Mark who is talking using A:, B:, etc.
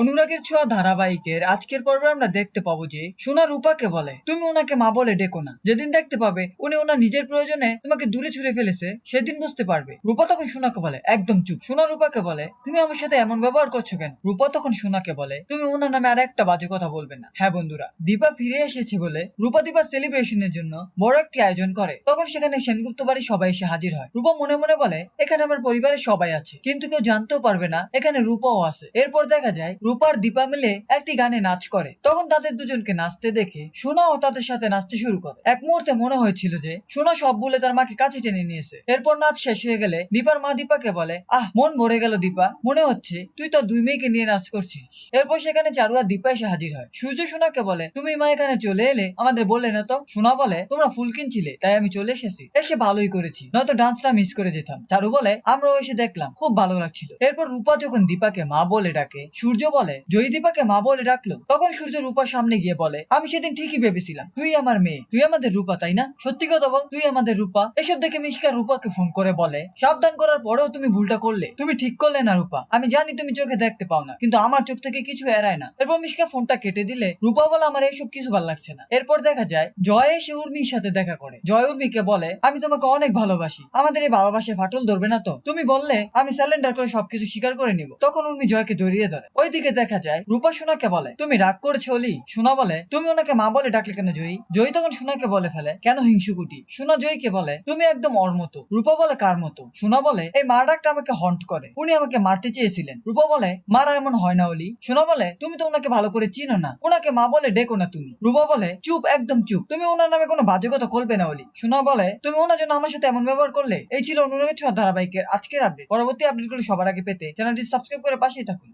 A: অনুরাগের ছোঁয়া ধারাবাহিকের আজকের পর্বে আমরা দেখতে পাবো যে সোনা রূপাকে বলে। তুমি ওনাকে মা বলে ডেকো না। যেদিন দেখতে পাবে, উনি ওনার নিজের প্রয়োজনে তোমাকে দূরে ছুড়ে ফেলেছে, সেদিন বুঝতে পারবে। রূপা তখন সোনাকে বলে, একদম চুপ। সোনা রূপাকে বলে, তুমি আমার সাথে এমন ব্যবহার করছ কেন? রূপা তখন সোনাকে বলে, তুমি ওনার নামে আর একটা বাজে কথা বলবে না। হ্যাঁ বন্ধুরা, দীপা ফিরে এসেছে বলে রূপা দীপা সেলিব্রেশনের জন্য বড় একটি আয়োজন করে। তখন সেখানে সেনগুপ্ত বাড়ি সবাই এসে হাজির হয়। রূপা মনে মনে বলে, এখানে আমার পরিবারের সবাই আছে, কিন্তু কেউ জানতেও পারবে না, এখানে রূপাও আছে। এরপর দেখা যায় রূপার দীপা মিলে একটি গানে নাচ করে। তখন তাদের দুজনকে নাচতে দেখে সোনাও তাদের সাথে নাচতে শুরু করে। এক মুহূর্তে মনে হয়েছিল যে, সোনা সব বলে তার মাকে কাছে টেনে নিয়েছে এরপর নাচ শেষ হয়ে গেলে দীপার মা দীপাকে বলে, আহ, মন ভরে গেল দীপা। মনে হচ্ছে তুই তো দুই মেয়েকে নিয়ে নাচ করছিস। এরপর সেখানে চারু আর দীপা এসে হাজির হয়। সূর্য সোনাকে বলে, তুমি মা এখানে চলে এলে আমাদের বললে না তো? সোনা বলে, তোমরা ফুল কিনছিলে, তাই আমি চলে এসেছি। এসে ভালোই করেছি, নয়তো ডান্সটা মিস করে যেতাম। চারু বলে, আমরাও এসে দেখলাম, খুব ভালো লাগছিল। এরপর রূপা যখন দীপাকে মা বলে ডাকে, সূর্য বলে, জয়ী দীপাকে মা বলে ডাকলো? তখন সূর্য রূপার সামনে গিয়ে বলে, আমি সেদিন ঠিকই ভেবেছিলাম, তুই আমার মেয়ে, তুই আমাদের রূপা, তাই না? সত্যি কথা বল, তুই আমাদের রূপা? এসব দেখে মিশকা রূপাকে ফোন করে বলে, সাবধান করার পরেও তুমি ভুলটা করলে, তুমি ঠিক করলে না রূপা। আমি জানি তুমি চোখে দেখতে পাও না, কিন্তু আমার চোখ থেকে কিছু এড়ায় না। এরপর মিশকা ফোনটা কেটে দিলে, রূপা বলে আমার এইসব কিছু ভালো লাগছে না। এরপর দেখা যায়, জয় এসে উর্মির সাথে দেখা করে। জয় উর্মিকে বলে, আমি তোমাকে অনেক ভালোবাসি, আমাদের এই ভালোবাসায় ফাটল ধরবে না তো? তুমি বললে, আমি স্যালেন্ডার করে সবকিছু স্বীকার করে নিব। তখন উর্মি জয়কে জড়িয়ে ধরে। ওইদিকে দেখা যায়, রূপা সোনাকে বলে, তুমি রাগ করছ অলি? সোনা বলে, তুমি ওনাকে মা বলে ডাকলে কেন জয়ী? জয়ী তখন সোনাকে বলে ফেলে, কেন হিংসুকুটি সোনা জয়ীকে বলে, তুমি একদম ওর মতো। রূপা বলে, কার মতো? সোনা বলে, এই মা ডাকটা আমাকে হন্ট করে। উনি আমাকে মারতে চেয়েছিলেন। রূপা বলে, মারা এমন হয় না অলি? সোনা বলে, তুমি তো ওনাকে ভালো করে চিনো না। ওনাকে মা বলে ডেকো না তুমি। রূপা বলে, চুপ, একদম চুপ। তুমি ওনার নামে কোনো বাজে কথা করবে না অলি। সোনা বলে, তুমি ওনার জন্য আমার সাথে এমন ব্যবহার করলে? এই ছিল অনুরাগের ছোঁয়া ধারাবাহিকের আজকের আপডেট পরবর্তী আপডেটগুলো সবার আগে পেতে চ্যানেলটি সাবস্ক্রাইব করে পাশেই থাকুন।